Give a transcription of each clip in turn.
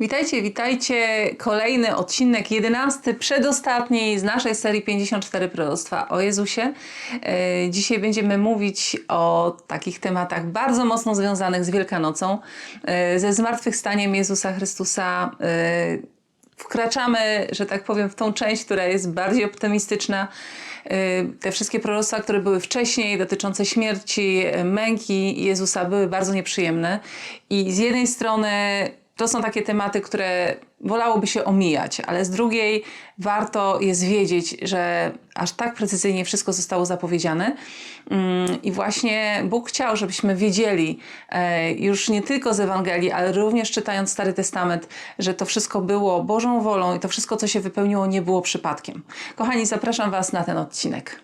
Witajcie, witajcie. Kolejny odcinek, jedenasty, przedostatni z naszej serii 54 proroctwa o Jezusie. E, Dzisiaj będziemy mówić o takich tematach bardzo mocno związanych z Wielkanocą, e, ze zmartwychwstaniem Jezusa Chrystusa. E, Wkraczamy, że tak powiem, w tą część, która jest bardziej optymistyczna. Te wszystkie proroctwa, które były wcześniej, dotyczące śmierci, męki Jezusa, były bardzo nieprzyjemne. I z jednej strony to są takie tematy, które wolałoby się omijać, ale z drugiej warto jest wiedzieć, że aż tak precyzyjnie wszystko zostało zapowiedziane. Mm, I właśnie Bóg chciał, żebyśmy wiedzieli e, już nie tylko z Ewangelii, ale również czytając Stary Testament, że to wszystko było Bożą wolą i to wszystko, co się wypełniło, nie było przypadkiem. Kochani, zapraszam Was na ten odcinek.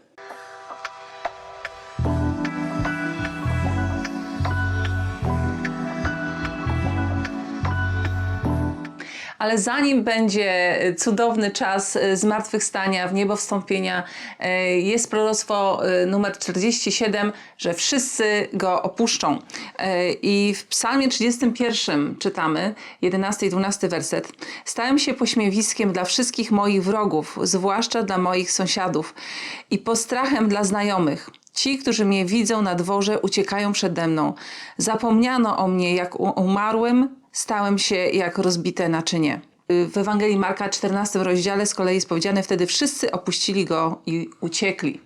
Ale zanim będzie cudowny czas zmartwychwstania, w niebo wstąpienia, e, jest proroctwo e, numer 47, że wszyscy go opuszczą. E, I w psalmie 31 czytamy, 11 i 12 werset. Stałem się pośmiewiskiem dla wszystkich moich wrogów, zwłaszcza dla moich sąsiadów i postrachem dla znajomych. Ci, którzy mnie widzą na dworze, uciekają przede mną. Zapomniano o mnie, jak umarłym, stałem się jak rozbite naczynie. W Ewangelii Marka 14 rozdziale z kolei jest powiedziane, wtedy wszyscy opuścili go i uciekli.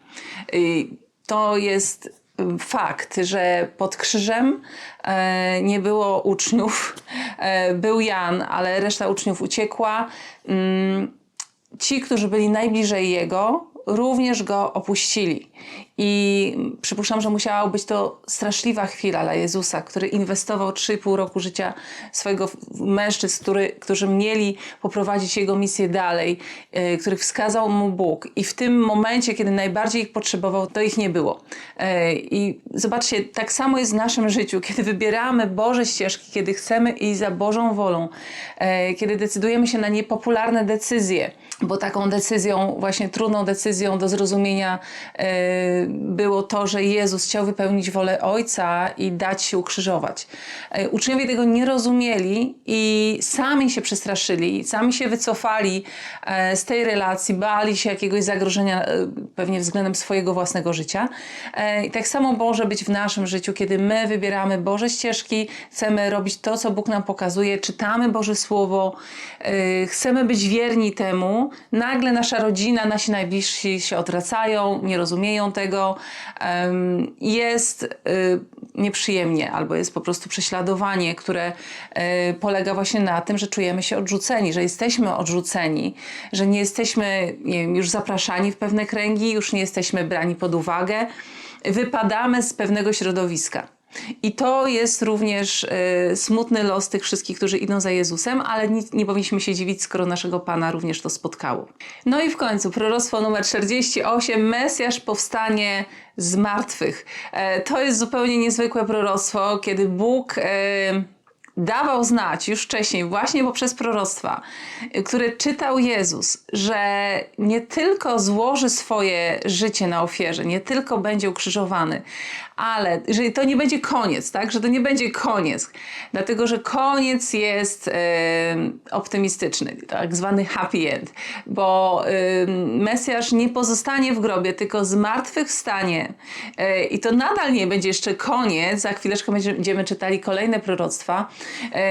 Y, To jest y, fakt, że pod krzyżem e, nie było uczniów. E, Był Jan, ale reszta uczniów uciekła. Mm, Ci, którzy byli najbliżej jego, również go opuścili. I przypuszczam, że musiała być to straszliwa chwila dla Jezusa, który inwestował 3,5 roku życia swojego mężczyzn, który, którzy mieli poprowadzić jego misję dalej, e, których wskazał mu Bóg. I w tym momencie, kiedy najbardziej ich potrzebował, to ich nie było. E, I zobaczcie, tak samo jest w naszym życiu, kiedy wybieramy Boże ścieżki, kiedy chcemy iść za Bożą wolą, e, kiedy decydujemy się na niepopularne decyzje, bo taką decyzją, właśnie trudną decyzją do zrozumienia e, było to, że Jezus chciał wypełnić wolę Ojca i dać się ukrzyżować. E, Uczniowie tego nie rozumieli i sami się przestraszyli, sami się wycofali e, z tej relacji, bali się jakiegoś zagrożenia pewnie względem swojego własnego życia. I tak samo może być w naszym życiu, kiedy my wybieramy Boże ścieżki, chcemy robić to, co Bóg nam pokazuje, czytamy Boże Słowo, chcemy być wierni temu, nagle nasza rodzina, nasi najbliżsi się odwracają, nie rozumieją tego, jest y, nieprzyjemnie albo jest po prostu prześladowanie, które y, polega właśnie na tym, że czujemy się odrzuceni, że jesteśmy odrzuceni, że nie jesteśmy nie wiem, już zapraszani w pewne kręgi, już nie jesteśmy brani pod uwagę, wypadamy z pewnego środowiska. I to jest również e, smutny los tych wszystkich, którzy idą za Jezusem, ale nic, nie powinniśmy się dziwić, skoro naszego Pana również to spotkało. No i w końcu proroctwo numer 48, Mesjasz powstanie z martwych. E, to jest zupełnie niezwykłe proroctwo, kiedy Bóg... E, dawał znać już wcześniej, właśnie poprzez proroctwa, y, które czytał Jezus, że nie tylko złoży swoje życie na ofierze, nie tylko będzie ukrzyżowany, ale że to nie będzie koniec, tak? Że to nie będzie koniec, dlatego że koniec jest e, optymistyczny, tak zwany happy end, bo e, Mesjasz nie pozostanie w grobie, tylko zmartwychwstanie e, i to nadal nie będzie jeszcze koniec, za chwileczkę będziemy czytali kolejne proroctwa,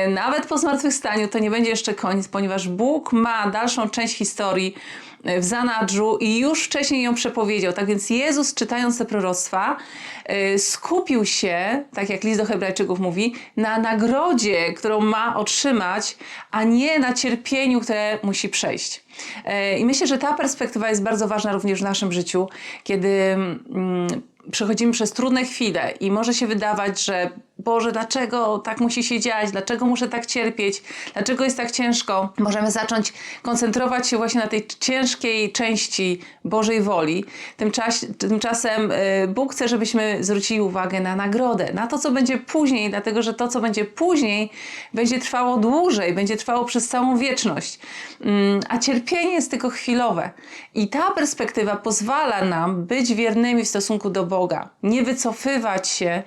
nawet po zmartwychwstaniu to nie będzie jeszcze koniec, ponieważ Bóg ma dalszą część historii e, w zanadrzu i już wcześniej ją przepowiedział. Tak więc Jezus, czytając te proroctwa, e, skupił się, tak jak list do Hebrajczyków mówi, na nagrodzie, którą ma otrzymać, a nie na cierpieniu, które musi przejść. E, I myślę, że ta perspektywa jest bardzo ważna również w naszym życiu, kiedy mm, przechodzimy przez trudne chwile i może się wydawać, że Boże, dlaczego tak musi się dziać? Dlaczego muszę tak cierpieć? Dlaczego jest tak ciężko? Możemy zacząć koncentrować się właśnie na tej ciężkiej części Bożej woli. Tymczas, tymczasem y, Bóg chce, żebyśmy zwrócili uwagę na nagrodę, na to, co będzie później, dlatego że to, co będzie później, będzie trwało dłużej, będzie trwało przez całą wieczność. Mm, A cierpienie jest tylko chwilowe. I ta perspektywa pozwala nam być wiernymi w stosunku do Boga, nie wycofywać się,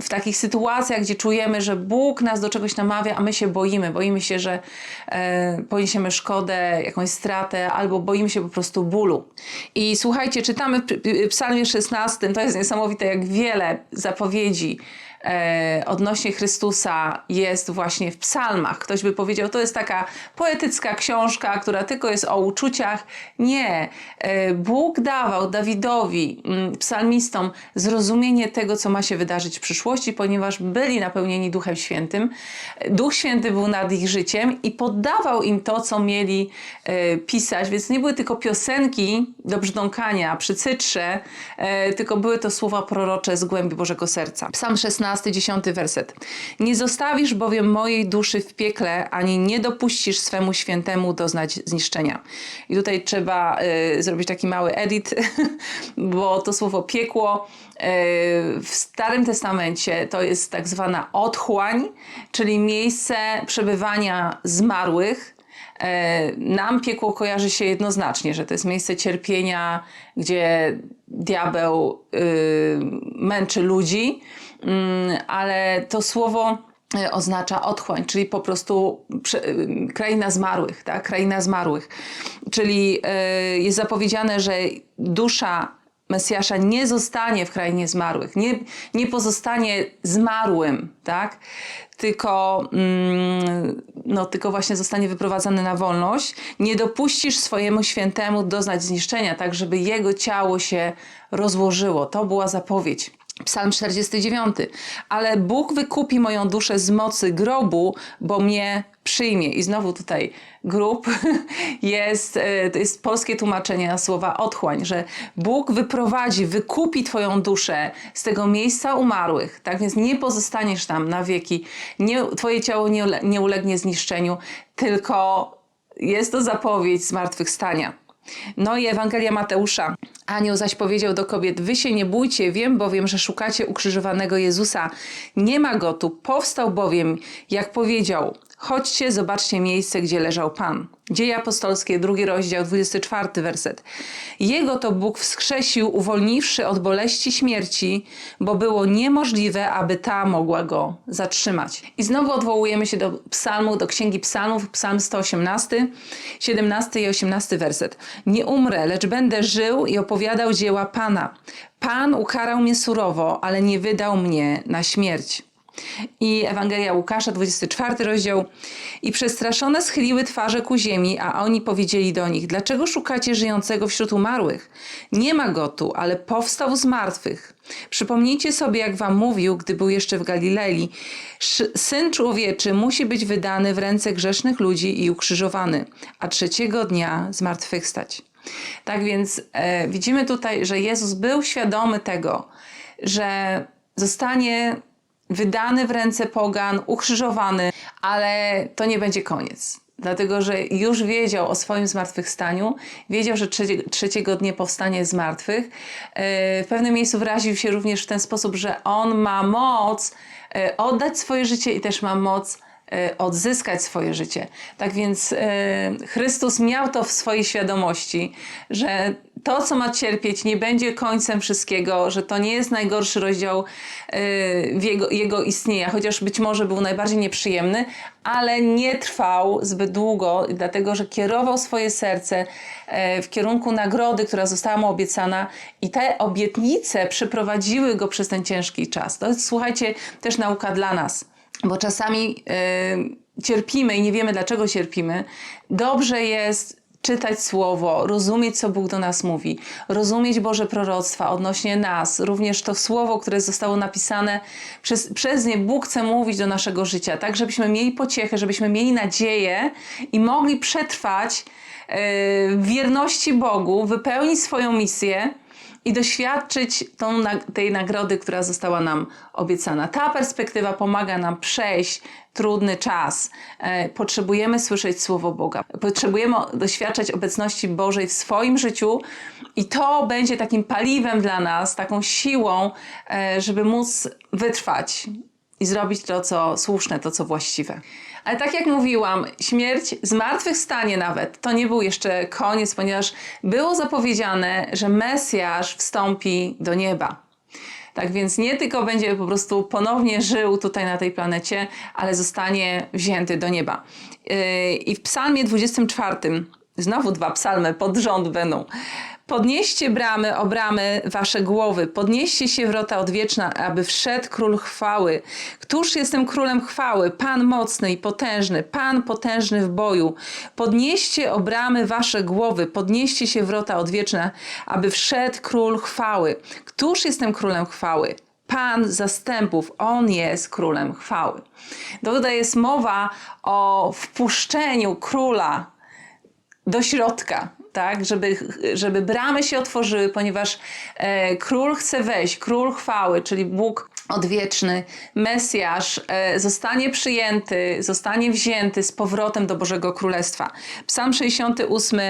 w takich sytuacjach, gdzie czujemy, że Bóg nas do czegoś namawia, a my się boimy. Boimy się, że e, poniesiemy szkodę, jakąś stratę, albo boimy się po prostu bólu. I słuchajcie, czytamy w Psalmie 16, to jest niesamowite, jak wiele zapowiedzi e, odnośnie Chrystusa jest właśnie w psalmach. Ktoś by powiedział, to jest taka poetycka książka, która tylko jest o uczuciach. Nie. E, Bóg dawał Dawidowi, mm, psalmistom, zrozumienie tego, co ma się wydarzyć w przyszłości, ponieważ byli napełnieni Duchem Świętym. Duch Święty był nad ich życiem i poddawał im to, co mieli e, pisać, więc nie były tylko piosenki do brzdąkania przy cytrze, e, tylko były to słowa prorocze z głębi Bożego Serca. Psalm 16, 10 werset. Nie zostawisz bowiem mojej duszy w piekle, ani nie dopuścisz swemu świętemu doznać zniszczenia. I tutaj trzeba e, zrobić taki mały edit, bo to słowo piekło e, w Starym Testamencie to jest tak zwana otchłań, czyli miejsce przebywania zmarłych. E, Nam piekło kojarzy się jednoznacznie, że to jest miejsce cierpienia, gdzie diabeł y, męczy ludzi, Mm, ale to słowo e, oznacza otchłań, czyli po prostu y, kraina zmarłych, tak? Kraina zmarłych. Czyli y, jest zapowiedziane, że dusza Mesjasza nie zostanie w krainie zmarłych, nie, nie pozostanie zmarłym, tak? Tylko, mm, no, tylko właśnie zostanie wyprowadzony na wolność. Nie dopuścisz swojemu świętemu doznać zniszczenia, tak żeby jego ciało się rozłożyło. To była zapowiedź. Psalm 49. Ale Bóg wykupi moją duszę z mocy grobu, bo mnie przyjmie. I znowu tutaj grób jest, e, to jest polskie tłumaczenie na słowa otchłań, że Bóg wyprowadzi, wykupi twoją duszę z tego miejsca umarłych. Tak więc nie pozostaniesz tam na wieki. Nie, twoje ciało nie, nie ulegnie zniszczeniu, tylko jest to zapowiedź zmartwychwstania. No i Ewangelia Mateusza. Anioł zaś powiedział do kobiet: Wy się nie bójcie, wiem bowiem, że szukacie ukrzyżowanego Jezusa. Nie ma go tu, powstał bowiem, jak powiedział. Chodźcie, zobaczcie miejsce, gdzie leżał Pan. Dzieje apostolskie, drugi rozdział, 24 werset. Jego to Bóg wskrzesił, uwolniwszy od boleści śmierci, bo było niemożliwe, aby ta mogła go zatrzymać. I znowu odwołujemy się do psalmu, do księgi psalmów, psalm 118, 17 i 18 werset. Nie umrę, lecz będę żył i opowiadał dzieła Pana. Pan ukarał mnie surowo, ale nie wydał mnie na śmierć. I Ewangelia Łukasza, 24 rozdział. I przestraszone schyliły twarze ku ziemi, a oni powiedzieli do nich: Dlaczego szukacie żyjącego wśród umarłych? Nie ma go tu, ale powstał z martwych. Przypomnijcie sobie, jak wam mówił, gdy był jeszcze w Galilei: Syn człowieczy musi być wydany w ręce grzesznych ludzi i ukrzyżowany, a trzeciego dnia zmartwychwstać. Tak więc e, widzimy tutaj, że Jezus był świadomy tego, że zostanie wydany w ręce pogan, ukrzyżowany, ale to nie będzie koniec. Dlatego, że już wiedział o swoim zmartwychwstaniu, wiedział, że trzecie, trzeciego dnia powstanie z martwych. E, W pewnym miejscu wyraził się również w ten sposób, że on ma moc e, oddać swoje życie i też ma moc e, odzyskać swoje życie. Tak więc Chrystus miał to w swojej świadomości, że to, co ma cierpieć, nie będzie końcem wszystkiego, że to nie jest najgorszy rozdział w jego, jego istnienia, chociaż być może był najbardziej nieprzyjemny, ale nie trwał zbyt długo, dlatego że kierował swoje serce e, w kierunku nagrody, która została mu obiecana i te obietnice przyprowadziły go przez ten ciężki czas. To jest, słuchajcie, też nauka dla nas bo czasami y, cierpimy i nie wiemy, dlaczego cierpimy. Dobrze jest czytać słowo, rozumieć, co Bóg do nas mówi, rozumieć Boże proroctwa odnośnie nas, również to słowo, które zostało napisane przez, przez nie. Bóg chce mówić do naszego życia, tak żebyśmy mieli pociechę, żebyśmy mieli nadzieję i mogli przetrwać y, w wierności Bogu, wypełnić swoją misję i doświadczyć tą, tej nagrody, która została nam obiecana. Ta perspektywa pomaga nam przejść trudny czas. E, Potrzebujemy słyszeć Słowo Boga. Potrzebujemy doświadczać obecności Bożej w swoim życiu i to będzie takim paliwem dla nas, taką siłą, e, żeby móc wytrwać i zrobić to, co słuszne, to, co właściwe. Ale tak jak mówiłam, śmierć, zmartwychwstanie nawet, to nie był jeszcze koniec, ponieważ było zapowiedziane, że Mesjasz wstąpi do nieba. Tak więc nie tylko będzie po prostu ponownie żył tutaj na tej planecie, ale zostanie wzięty do nieba. Yy, I w Psalmie 24, znowu dwa psalmy pod rząd będą. Podnieście bramy, o bramy wasze głowy, podnieście się wrota odwieczna, aby wszedł król chwały. Któż jestem królem chwały? Pan mocny i potężny, Pan potężny w boju. Podnieście o bramy wasze głowy, podnieście się wrota odwieczne, aby wszedł król chwały. Któż jestem królem chwały? Pan zastępów, On jest królem chwały. Tutaj jest mowa o wpuszczeniu króla do środka, tak, żeby, żeby bramy się otworzyły, ponieważ e, król chce wejść, król chwały, czyli Bóg odwieczny, Mesjasz e, zostanie przyjęty, zostanie wzięty z powrotem do Bożego Królestwa. Psalm 68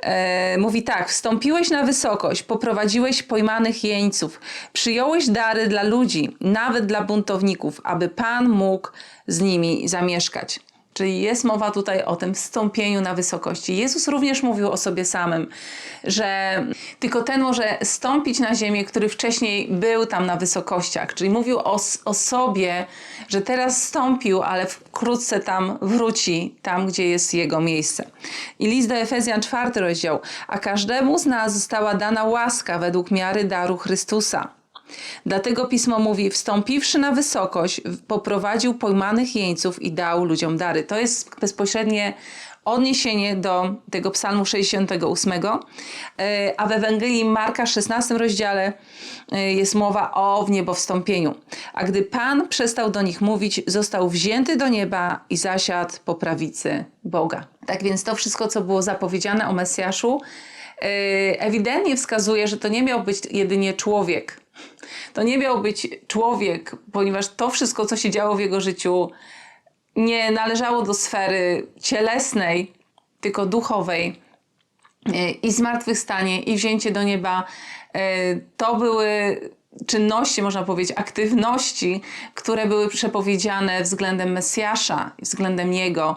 e, mówi tak, wstąpiłeś na wysokość, poprowadziłeś pojmanych jeńców, przyjąłeś dary dla ludzi, nawet dla buntowników, aby Pan mógł z nimi zamieszkać. Czyli jest mowa tutaj o tym wstąpieniu na wysokości. Jezus również mówił o sobie samym, że tylko ten może stąpić na ziemię, który wcześniej był tam na wysokościach. Czyli mówił o, o sobie, że teraz stąpił, ale wkrótce tam wróci, tam gdzie jest jego miejsce. I list do Efezjan, czwarty rozdział. A każdemu z nas została dana łaska według miary daru Chrystusa. Dlatego pismo mówi: Wstąpiwszy na wysokość, poprowadził pojmanych jeńców i dał ludziom dary. To jest bezpośrednie odniesienie do tego Psalmu 68. E, a w Ewangelii Marka, 16 rozdziale, e, jest mowa o wniebowstąpieniu. A gdy Pan przestał do nich mówić, został wzięty do nieba i zasiadł po prawicy Boga. Tak więc to wszystko, co było zapowiedziane o Mesjaszu, e, ewidentnie wskazuje, że to nie miał być jedynie człowiek, to nie miał być człowiek, ponieważ to wszystko, co się działo w jego życiu, nie należało do sfery cielesnej, tylko duchowej. I zmartwychwstanie, i wzięcie do nieba to były czynności, można powiedzieć, aktywności, które były przepowiedziane względem Mesjasza, względem Niego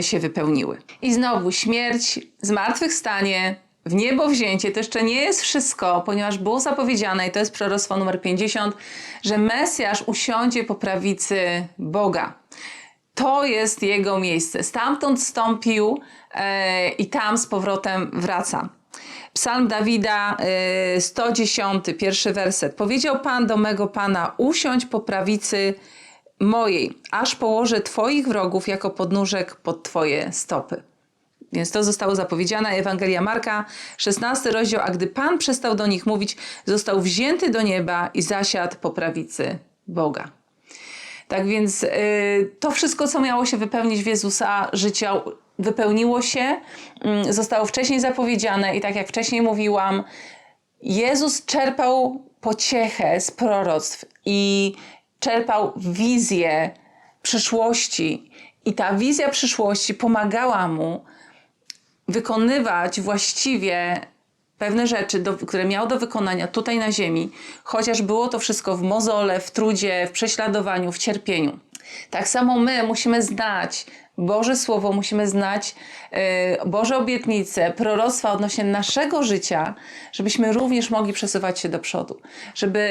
się wypełniły. I znowu śmierć, zmartwychwstanie, w niebo wzięcie to jeszcze nie jest wszystko, ponieważ było zapowiedziane, i to jest proroctwo numer 50, że Mesjasz usiądzie po prawicy Boga. To jest jego miejsce. Stamtąd stąpił e, i tam z powrotem wraca. Psalm Dawida, e, 110, pierwszy werset. Powiedział Pan do mego Pana, usiądź po prawicy mojej, aż położę Twoich wrogów jako podnóżek pod Twoje stopy. Więc to zostało zapowiedziane. Ewangelia Marka, 16 rozdział. A gdy Pan przestał do nich mówić, został wzięty do nieba i zasiadł po prawicy Boga. Tak więc yy, to wszystko, co miało się wypełnić w Jezusa życia, wypełniło się, yy, zostało wcześniej zapowiedziane i tak jak wcześniej mówiłam, Jezus czerpał pociechę z proroctw i czerpał wizję przyszłości. I ta wizja przyszłości pomagała mu wykonywać właściwie pewne rzeczy, do, które miał do wykonania tutaj na ziemi, chociaż było to wszystko w mozole, w trudzie, w prześladowaniu, w cierpieniu. Tak samo my musimy znać Boże Słowo, musimy znać y, Boże obietnice, proroctwa odnośnie naszego życia, żebyśmy również mogli przesuwać się do przodu. Żeby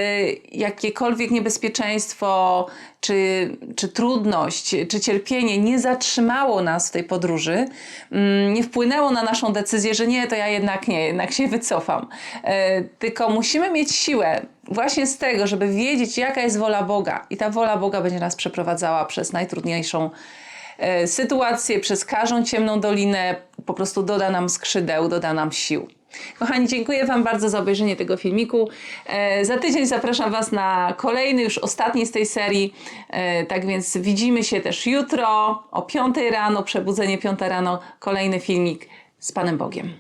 jakiekolwiek niebezpieczeństwo, czy, czy trudność, czy cierpienie nie zatrzymało nas w tej podróży, mm, nie wpłynęło na naszą decyzję, że nie, to ja jednak nie, jednak się wycofam. Y, tylko musimy mieć siłę właśnie z tego, żeby wiedzieć, jaka jest wola Boga. I ta wola Boga będzie nas przeprowadzała przez najtrudniejszą e, sytuację, przez każdą ciemną dolinę, po prostu doda nam skrzydeł, doda nam sił. Kochani, dziękuję Wam bardzo za obejrzenie tego filmiku. E, za tydzień zapraszam Was na kolejny, już ostatni z tej serii. E, tak więc widzimy się też jutro o 5 rano, przebudzenie 5 rano, kolejny filmik z Panem Bogiem.